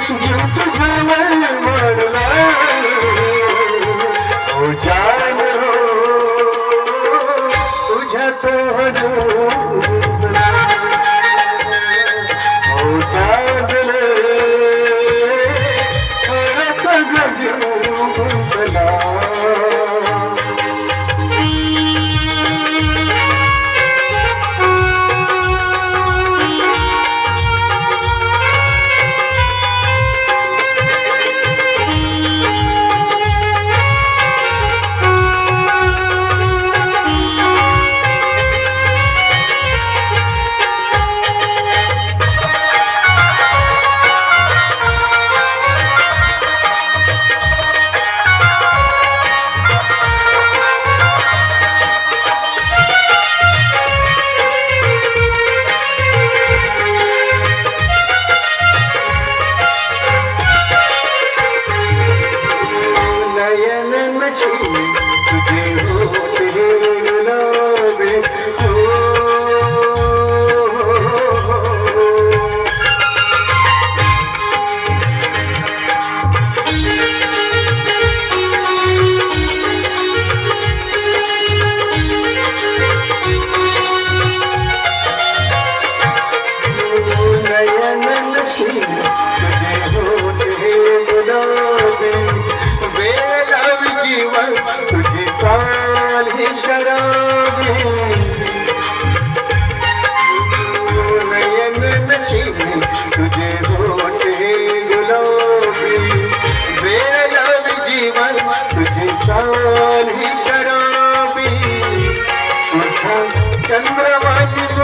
जो तुम्हें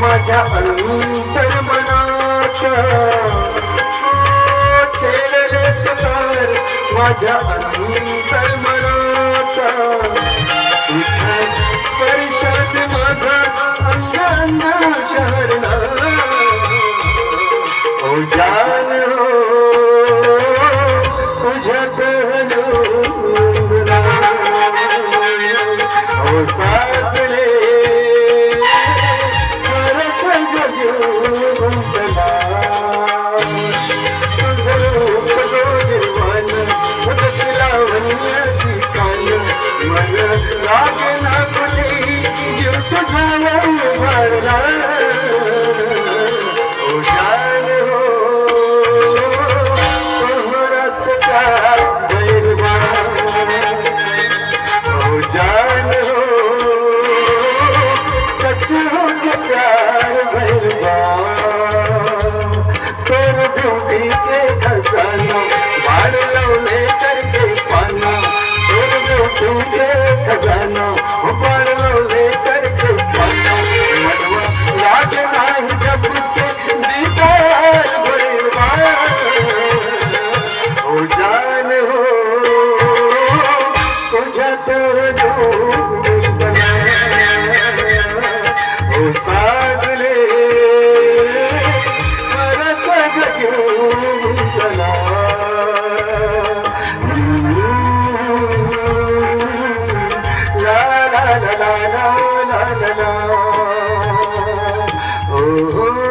माझ्या अंतर्मनात छेडले तर माझ्या अंतर्मनात तुझ्या स्पर्शात माझा अंग अंग शहरणा हो जान हो तुझ्या कहलो हो Oh, la la la la la. Oh.